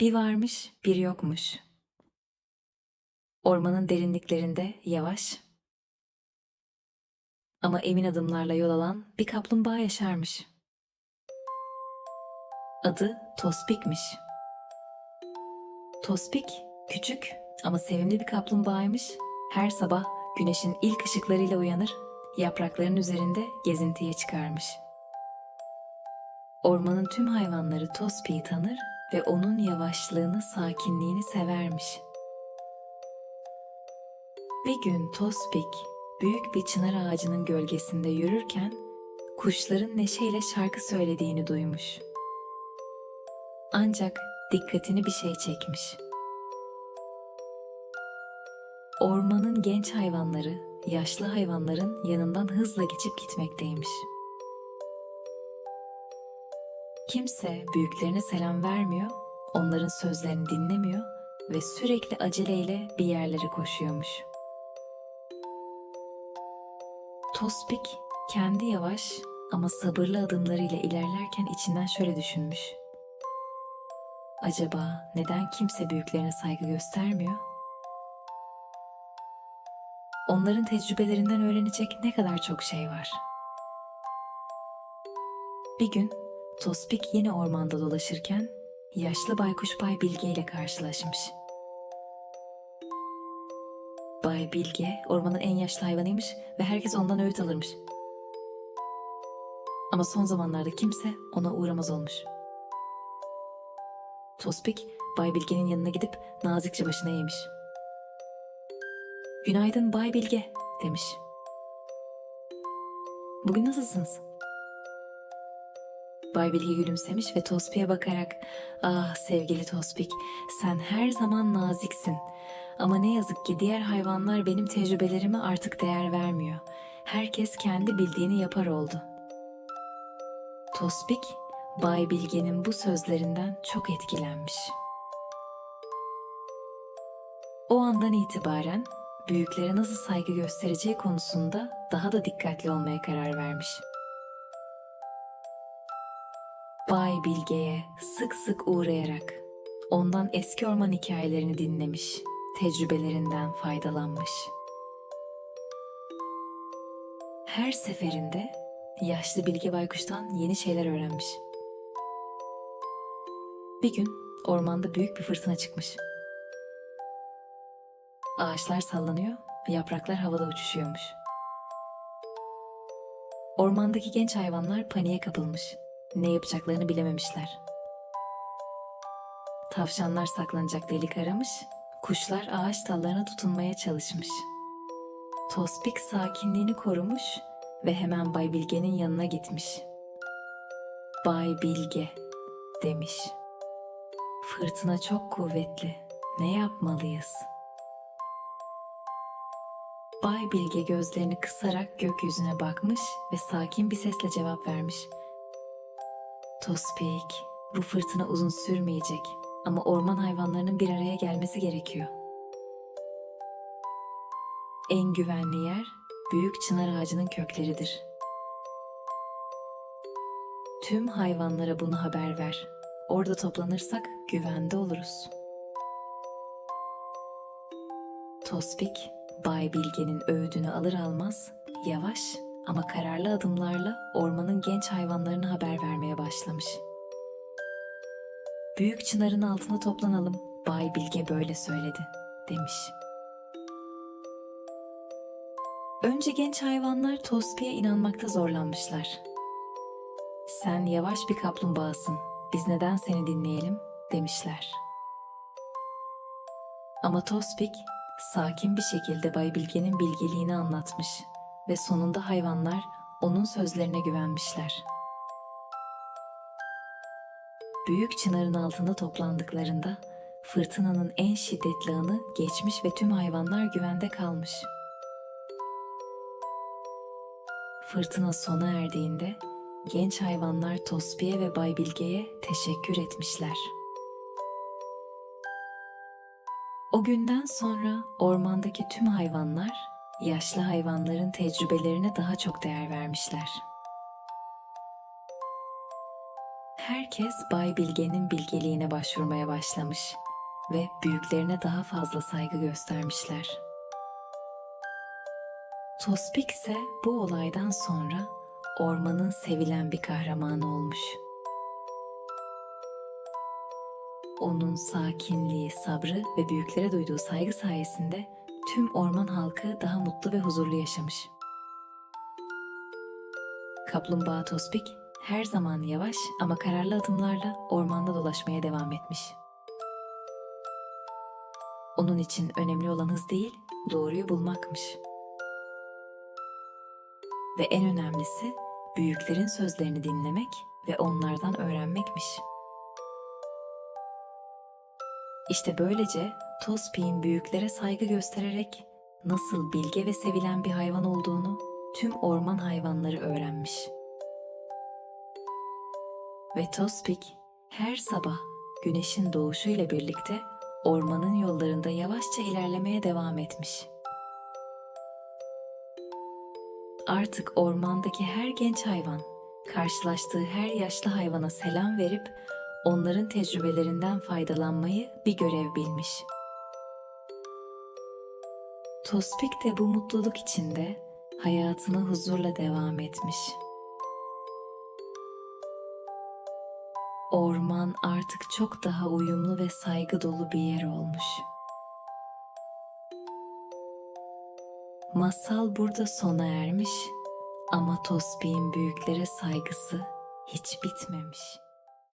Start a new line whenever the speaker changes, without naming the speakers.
Bir varmış, bir yokmuş. Ormanın derinliklerinde yavaş ama emin adımlarla yol alan bir kaplumbağa yaşarmış. Adı Tospik'miş. Tospik küçük ama sevimli bir kaplumbağaymış. Her sabah güneşin ilk ışıklarıyla uyanır, yaprakların üzerinde gezintiye çıkarmış. Ormanın tüm hayvanları Tospik'i tanır ve onun yavaşlığını, sakinliğini severmiş. Bir gün Tospik büyük bir çınar ağacının gölgesinde yürürken kuşların neşeyle şarkı söylediğini duymuş. Ancak dikkatini bir şey çekmiş. Ormanın genç hayvanları yaşlı hayvanların yanından hızla geçip gitmekteymiş. Kimse büyüklerine selam vermiyor, onların sözlerini dinlemiyor ve sürekli aceleyle bir yerlere koşuyormuş. Tospik kendi yavaş ama sabırlı adımlarıyla ilerlerken içinden şöyle düşünmüş. Acaba neden kimse büyüklerine saygı göstermiyor? Onların tecrübelerinden öğrenecek ne kadar çok şey var. Bir gün Tospik yine ormanda dolaşırken yaşlı baykuş Bay Bilge ile karşılaşmış. Bay Bilge ormanın en yaşlı hayvanıymış ve herkes ondan öğüt alırmış. Ama son zamanlarda kimse ona uğramaz olmuş. Tospik Bay Bilge'nin yanına gidip nazikçe başına eğmiş. Günaydın Bay Bilge demiş. Bugün nasılsınız? Bay Bilge gülümsemiş ve Tospik'e bakarak Ah sevgili Tospik sen her zaman naziksin. Ama ne yazık ki diğer hayvanlar benim tecrübelerime artık değer vermiyor. Herkes kendi bildiğini yapar oldu. Tospik, Bay Bilge'nin bu sözlerinden çok etkilenmiş. O andan itibaren büyüklere nasıl saygı göstereceği konusunda daha da dikkatli olmaya karar vermiş. Bilge'ye sık sık uğrayarak ondan eski orman hikayelerini dinlemiş, tecrübelerinden faydalanmış. Her seferinde yaşlı Bilge Baykuş'tan yeni şeyler öğrenmiş. Bir gün ormanda büyük bir fırtına çıkmış. Ağaçlar sallanıyor, yapraklar havada uçuşuyormuş. Ormandaki genç hayvanlar paniğe kapılmış. Ne yapacaklarını bilememişler. Tavşanlar saklanacak delik aramış, kuşlar ağaç dallarına tutunmaya çalışmış. Tospik sakinliğini korumuş ve hemen Bay Bilge'nin yanına gitmiş. Bay Bilge demiş. Fırtına çok kuvvetli. Ne yapmalıyız? Bay Bilge gözlerini kısarak gökyüzüne bakmış ve sakin bir sesle cevap vermiş. Tospik, bu fırtına uzun sürmeyecek ama orman hayvanlarının bir araya gelmesi gerekiyor. En güvenli yer büyük çınar ağacının kökleridir. Tüm hayvanlara bunu haber ver. Orada toplanırsak güvende oluruz. Tospik, Bay Bilge'nin öğüdünü alır almaz yavaş ama kararlı adımlarla ormanın genç hayvanlarına haber vermeye başlamış. Büyük çınarın altına toplanalım. Bay Bilge böyle söyledi, demiş. Önce genç hayvanlar Tospik'e inanmakta zorlanmışlar. Sen yavaş bir kaplumbağasın. Biz neden seni dinleyelim? demişler. Ama Tospik sakin bir şekilde Bay Bilge'nin bilgeliğini anlatmış ve sonunda hayvanlar onun sözlerine güvenmişler. Büyük çınarın altında toplandıklarında fırtınanın en şiddetli anı geçmiş ve tüm hayvanlar güvende kalmış. Fırtına sona erdiğinde genç hayvanlar Tospi'ye ve Bay Bilge'ye teşekkür etmişler. O günden sonra ormandaki tüm hayvanlar yaşlı hayvanların tecrübelerine daha çok değer vermişler. herkes Bay Bilge'nin bilgeliğine başvurmaya başlamış ve büyüklerine daha fazla saygı göstermişler. Tospik ise bu olaydan sonra ormanın sevilen bir kahramanı olmuş. Onun sakinliği, sabrı ve büyüklere duyduğu saygı sayesinde tüm orman halkı daha mutlu ve huzurlu yaşamış. Kaplumbağa Tospik her zaman yavaş ama kararlı adımlarla ormanda dolaşmaya devam etmiş. Onun için önemli olan hız değil, doğruyu bulmakmış. Ve en önemlisi büyüklerin sözlerini dinlemek ve onlardan öğrenmekmiş. İşte böylece Tospik'in büyüklere saygı göstererek nasıl bilge ve sevilen bir hayvan olduğunu tüm orman hayvanları öğrenmiş. Ve Tospik her sabah güneşin doğuşuyla birlikte ormanın yollarında yavaşça ilerlemeye devam etmiş. Artık ormandaki her genç hayvan, karşılaştığı her yaşlı hayvana selam verip onların tecrübelerinden faydalanmayı bir görev bilmiş. Tospik de bu mutluluk içinde hayatına huzurla devam etmiş. Orman artık çok daha uyumlu ve saygı dolu bir yer olmuş. Masal burada sona ermiş ama Tospik'in büyüklere saygısı hiç bitmemiş.